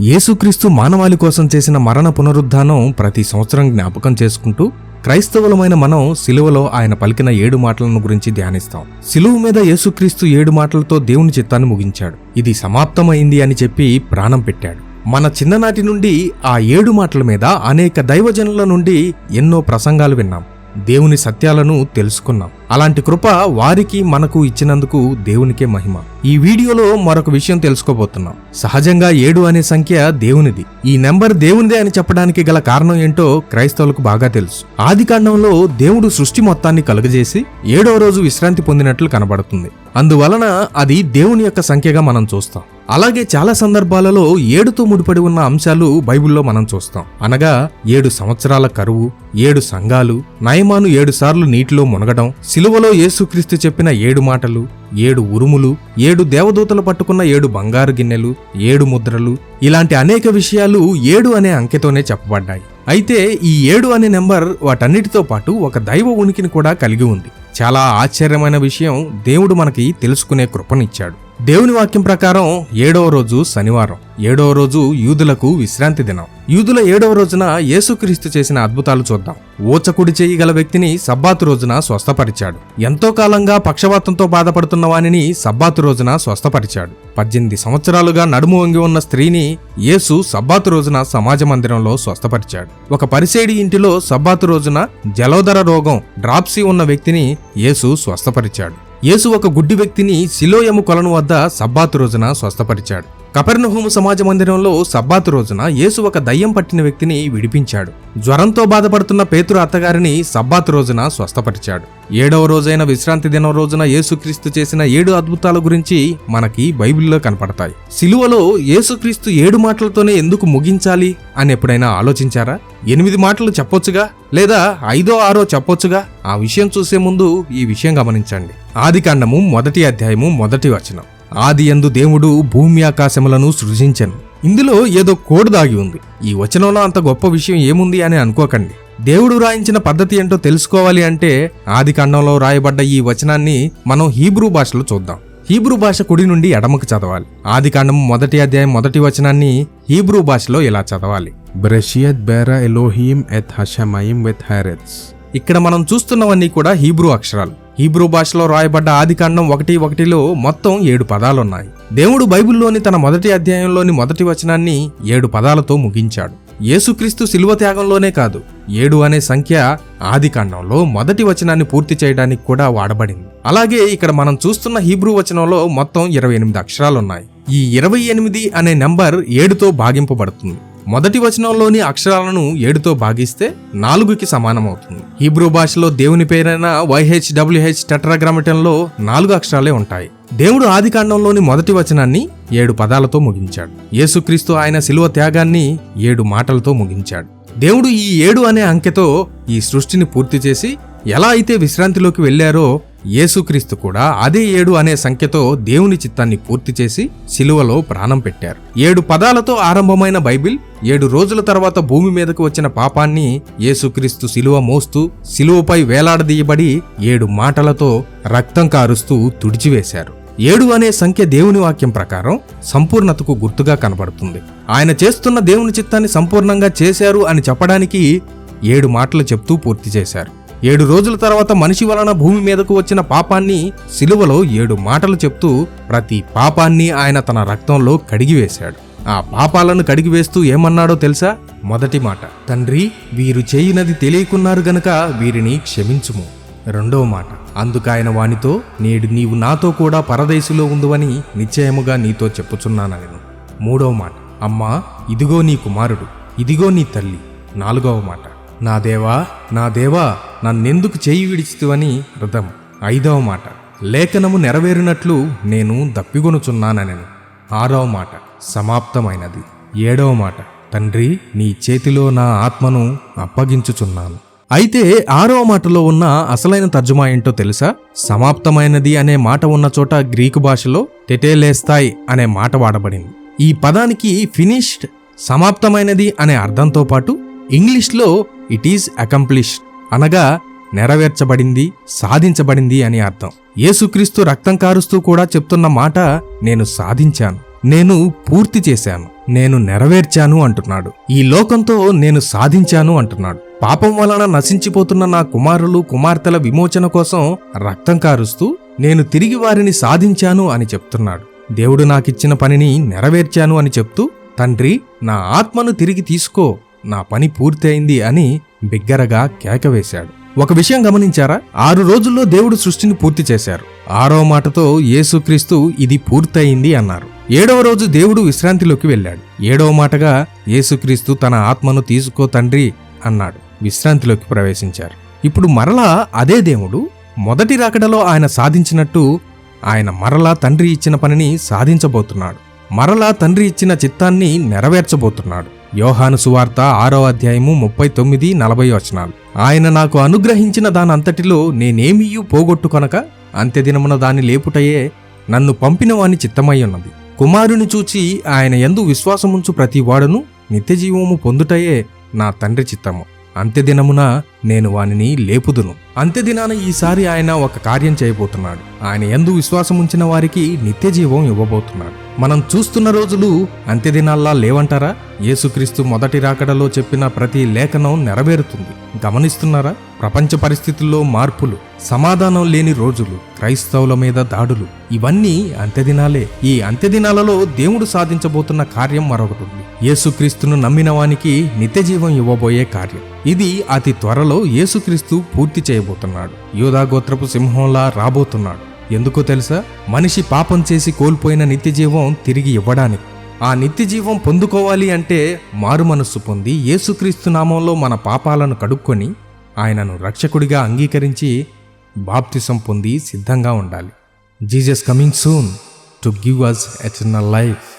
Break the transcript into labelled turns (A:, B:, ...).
A: యేసుక్రీస్తు మానవాళి కోసం చేసిన మరణ పునరుద్ధానం ప్రతి సంవత్సరం జ్ఞాపకం చేసుకుంటూ క్రైస్తవులమైన మనం సిలువలో ఆయన పలికిన ఏడు మాటలను గురించి ధ్యానిస్తాం. శిలువు మీద యేసుక్రీస్తు ఏడు మాటలతో దేవుని చిత్తాన్ని ముగించాడు. ఇది సమాప్తమైంది అని చెప్పి ప్రాణం పెట్టాడు. మన చిన్ననాటి నుండి ఆ ఏడు మాటల మీద అనేక దైవజనుల నుండి ఎన్నో ప్రసంగాలు విన్నాం. దేవుని సత్యాలను తెలుసుకున్నాం. అలాంటి కృప వారికి మనకు ఇచ్చినందుకు దేవునికే మహిమ. ఈ వీడియోలో మరొక విషయం తెలుసుకోబోతున్నాం. సహజంగా ఏడు అనే సంఖ్య దేవునిది. ఈ నెంబర్ దేవునిదే అని చెప్పడానికి గల కారణం ఏంటో క్రైస్తవులకు బాగా తెలుసు. ఆది కాండంలో దేవుడు సృష్టి మొత్తాన్ని కలుగజేసి ఏడవ రోజు విశ్రాంతి పొందినట్లు కనబడుతుంది. అందువలన అది దేవుని యొక్క సంఖ్యగా మనం చూస్తాం. అలాగే చాలా సందర్భాలలో ఏడుతో ముడిపడి ఉన్న అంశాలు బైబిల్లో మనం చూస్తాం. అనగా ఏడు సంవత్సరాల కరువు ఏడు సంఘాలు నయమాను ఏడు సార్లు నీటిలో మునగడం సిలువలో యేసుక్రీస్తు చెప్పిన ఏడు మాటలు ఏడు ఉరుములు ఏడు దేవదూతలు పట్టుకున్న ఏడు బంగారు గిన్నెలు ఏడు ముద్రలు ఇలాంటి అనేక విషయాలు ఏడు అనే అంకెతోనే చెప్పబడ్డాయి. అయితే ఈ ఏడు అనే నెంబర్ వాటన్నిటితో పాటు ఒక దైవ ఉనికిని కూడా కలిగి ఉంది. చాలా ఆశ్చర్యమైన విషయం దేవుడు మనకి తెలుసుకునే కృపనిచ్చాడు దేవుని వాక్యం ప్రకారం ఏడవ రోజు శనివారం ఏడవ రోజు యూదులకు విశ్రాంతి దినం. యూదుల ఏడవ రోజున యేసుక్రీస్తు చేసిన అద్భుతాలు చూద్దాం. ఓచకుడి చేయి గల వ్యక్తిని సబ్బాతు రోజున స్వస్థపరిచాడు. ఎంతో కాలంగా పక్షవాతంతో బాధపడుతున్న వానిని సబ్బాతు రోజున స్వస్థపరిచాడు. పద్దెనిమిది సంవత్సరాలుగా నడుము వంగి ఉన్న స్త్రీని యేసు సబ్బాతు రోజున సమాజ మందిరంలో స్వస్థపరిచాడు. ఒక పరిసేడి ఇంటిలో సబ్బాతు రోజున జలోదర రోగం డ్రాప్సీ ఉన్న వ్యక్తిని యేసు స్వస్థపరిచాడు. యేసు ఒక గుడ్డి వ్యక్తిని సిలోయము కొలను వద్ద సబ్బాతు రోజున స్వస్థపరిచాడు. కపెర్నహూము సమాజ మందిరంలో సబ్బాతు రోజున యేసు ఒక దయ్యం పట్టిన వ్యక్తిని విడిపించాడు. జ్వరంతో బాధపడుతున్న పేతురు అత్తగారిని సబ్బాతు రోజున స్వస్థపరిచాడు. ఏడవ రోజైన విశ్రాంతి దినం రోజున యేసుక్రీస్తు చేసిన ఏడు అద్భుతాల గురించి మనకి బైబిల్లో కనపడతాయి. సిలువలో యేసుక్రీస్తు ఏడు మాటలతోనే ఎందుకు ముగించాలి అని ఎప్పుడైనా ఆలోచించారా? ఎనిమిది మాటలు చెప్పొచ్చుగా లేదా ఐదో ఆరో చెప్పొచ్చుగా? ఆ విషయం చూసే ముందు ఈ విషయం గమనించండి. ఆదికాండము మొదటి అధ్యాయము మొదటి వచనం. ఆది ఎందు దేవుడు భూమి ఆకాశములను సృజించను. ఇందులో ఏదో కోడ్ దాగి ఉంది. ఈ వచనంలో అంత గొప్ప విషయం ఏముంది అని అనుకోకండి. దేవుడు రాయించిన పద్ధతి ఏంటో తెలుసుకోవాలి అంటే ఆది కాండంలో రాయబడ్డ ఈ వచనాన్ని మనం హీబ్రూ భాషలో చూద్దాం. హీబ్రూ భాష కుడి నుండి ఎడమకు చదవాలి. ఆది కాండం మొదటి అధ్యాయం మొదటి వచనాన్ని హీబ్రూ భాషలో ఇలా చదవాలి.
B: బ్రషియత్ బెరా ఎలోహీమ్ ఎత్ హషమయం విత్ Haaretz.
A: ఇక్కడ మనం చూస్తున్నవన్నీ కూడా హీబ్రూ అక్షరాలు. హీబ్రూ భాషలో రాయబడ్డ ఆదికాండం ఒకటి ఒకటిలో మొత్తం ఏడు పదాలున్నాయి. దేవుడు బైబిల్లోని తన మొదటి అధ్యాయంలోని మొదటి వచనాన్ని ఏడు పదాలతో ముగించాడు. యేసుక్రీస్తు శిలువ త్యాగంలోనే కాదు ఏడు అనే సంఖ్య ఆదికాండంలో మొదటి వచనాన్ని పూర్తి చేయడానికి కూడా వాడబడింది. అలాగే ఇక్కడ మనం చూస్తున్న హీబ్రూ వచనంలో మొత్తం ఇరవై ఎనిమిది అక్షరాలున్నాయి. ఈ ఇరవై ఎనిమిది అనే నెంబర్ ఏడుతో భాగింపబడుతుంది. మొదటి వచనంలోని అక్షరాలను ఏడుతో భాగిస్తే నాలుగుకి సమానమవుతుంది. హీబ్రూ భాషలో దేవుని పేరైన వైహెచ్డబ్ల్యూహెచ్ టెట్రాగ్రామటంలో నాలుగు అక్షరాలే ఉంటాయి. దేవుడు ఆదికాండంలోని మొదటి వచనాన్ని ఏడు పదాలతో ముగించాడు. యేసుక్రీస్తు ఆయన శిలువ త్యాగాన్ని ఏడు మాటలతో ముగించాడు. దేవుడు ఈ ఏడు అనే అంకెతో ఈ సృష్టిని పూర్తి చేసి ఎలా అయితే విశ్రాంతిలోకి వెళ్ళారో యేసుక్రీస్తు కూడా అదే ఏడు అనే సంఖ్యతో దేవుని చిత్తాన్ని పూర్తి చేసి శిలువలో ప్రాణం పెట్టారు. ఏడు పదాలతో ఆరంభమైన బైబిల్ ఏడు రోజుల తర్వాత భూమి మీదకు వచ్చిన పాపాన్ని యేసుక్రీస్తు శిలువ మోస్తూ శిలువపై వేలాడదీయబడి ఏడు మాటలతో రక్తం కారుస్తూ తుడిచివేశారు. ఏడు అనే సంఖ్య దేవుని వాక్యం ప్రకారం సంపూర్ణతకు గుర్తుగా కనబడుతుంది. ఆయన చేస్తున్న దేవుని చిత్తాన్ని సంపూర్ణంగా చేశారు అని చెప్పడానికి ఏడు మాటలు చెప్తూ పూర్తి చేశారు. ఏడు రోజుల తర్వాత మనిషి వలన భూమి మీదకు వచ్చిన పాపాన్ని సిలువలో ఏడు మాటలు చెప్తూ ప్రతి పాపాన్ని ఆయన తన రక్తంలో కడిగివేశాడు. ఆ పాపాలను కడిగివేస్తూ ఏమన్నాడో తెలుసా? మొదటి మాట తండ్రి వీరు చేయినది తెలియకున్నారు గనక వీరిని క్షమించుము. రెండవ మాట అందుకాయన వానితో నేడు నీవు నాతో కూడా పరదేశులో ఉందువని నిశ్చయముగా నీతో చెప్పుచున్నానను మూడవ మాట అమ్మా ఇదిగో నీ కుమారుడు ఇదిగో నీ తల్లి. నాలుగవ మాట నా దేవా నా దేవా నన్నెందుకు చేయి విడిచితువని రథం. ఐదవ మాట. లేఖనము నెరవేరినట్లు నేను దప్పిగొనుచున్నాననెను ఆరవ మాట. సమాప్తమైనది. ఏడవ మాట. తండ్రి నీ చేతిలో నా ఆత్మను అప్పగించుచున్నాను. అయితే ఆరవ మాటలో ఉన్న అసలైన తర్జుమా ఏంటో తెలుసా? సమాప్తమైనది అనే మాట ఉన్న చోట గ్రీకు భాషలో టెటేలేస్తాయ్ అనే మాట వాడబడింది. ఈ పదానికి ఫినిష్డ్ సమాప్తమైనది అనే అర్థంతో పాటు ఇంగ్లీష్లో ఇట్ ఈజ్ అకంప్లిష్డ్ అనగా నెరవేర్చబడింది సాధించబడింది అని అర్థం. యేసుక్రీస్తు రక్తం కారుస్తూ కూడా చెప్తున్న మాట నేను సాధించాను నేను పూర్తి చేశాను నేను నెరవేర్చాను అంటున్నాడు. ఈ లోకంతో నేను సాధించాను అంటున్నాడు. పాపం వలన నశించిపోతున్న నా కుమారులు కుమార్తెల విమోచన కోసం రక్తం కారుస్తూ నేను తిరిగి వారిని సాధించాను అని చెప్తున్నాడు. దేవుడు నాకిచ్చిన పనిని నెరవేర్చాను అని చెప్తూ తండ్రి నా ఆత్మను తిరిగి తీసుకో నా పని పూర్తయింది అని బిగ్గరగా కేకవేశాడు. ఒక విషయం గమనించారా? ఆరు రోజుల్లో దేవుడు సృష్టిని పూర్తి చేశారు. ఆరో మాటతో యేసుక్రీస్తు ఇది పూర్తయింది అన్నారు. ఏడవ రోజు దేవుడు విశ్రాంతిలోకి వెళ్ళాడు. ఏడవ మాటగా యేసుక్రీస్తు తన ఆత్మను తీసుకో తండ్రి అన్నాడు. విశ్రాంతిలోకి ప్రవేశించారు. ఇప్పుడు మరలా అదే దేవుడు మొదటి రాకడలో ఆయన సాధించినట్టు ఆయన మరలా తండ్రి ఇచ్చిన పనిని సాధించబోతున్నాడు. మరలా తండ్రి ఇచ్చిన చిత్తాన్ని నెరవేర్చబోతున్నాడు. యోహాను సువార్త ఆరో అధ్యాయము ముప్పై తొమ్మిది నలభై వచనాలు. ఆయన నాకు అనుగ్రహించిన దానంతటిలో నేనేమీయూ పోగొట్టుకొనక అంత్యదినమున దాని లేపుటయే నన్ను పంపినవాని చిత్తమై ఉన్నది కుమారుని చూచి ఆయన ఎందు విశ్వాసముంచు ప్రతి వాడును నిత్యజీవము పొందుటయే నా తండ్రి చిత్తము. అంత్యదినమున నేను వానిని లేపుదును. అంత్యదినాన ఈసారి ఆయన ఒక కార్యం చేయబోతున్నాడు. ఆయన ఎందు విశ్వాసముంచిన వారికి నిత్యజీవం ఇవ్వబోతున్నాడు. మనం చూస్తున్న రోజులు అంత్యదినాల్లా లేవంటారా? యేసుక్రీస్తు మొదటి రాకడలో చెప్పిన ప్రతి లేఖనం నెరవేరుతుంది. గమనిస్తున్నారా? ప్రపంచ పరిస్థితుల్లో మార్పులు సమాధానం లేని రోజులు క్రైస్తవుల మీద దాడులు ఇవన్నీ అంత్యదినాలే ఈ అంత్యదినాలలో దేవుడు సాధించబోతున్న కార్యం మరొకటి ఉంది. యేసుక్రీస్తును నమ్మిన వానికి నిత్యజీవం ఇవ్వబోయే కార్యం. ఇది అతి త్వరలో యేసుక్రీస్తు పూర్తి చేయబోతున్నాడు. యూదాగోత్రపు సింహంలా రాబోతున్నాడు. ఎందుకో తెలుసా? మనిషి పాపం చేసి కోల్పోయిన నిత్యజీవం తిరిగి ఇవ్వడానికి. ఆ నిత్యజీవం పొందుకోవాలి అంటే మారు మనస్సు పొంది యేసుక్రీస్తు నామంలో మన పాపాలను కడుక్కొని ఆయనను రక్షకుడిగా అంగీకరించి బాప్తిసం పొంది సిద్ధంగా ఉండాలి. Jesus coming soon to give us eternal life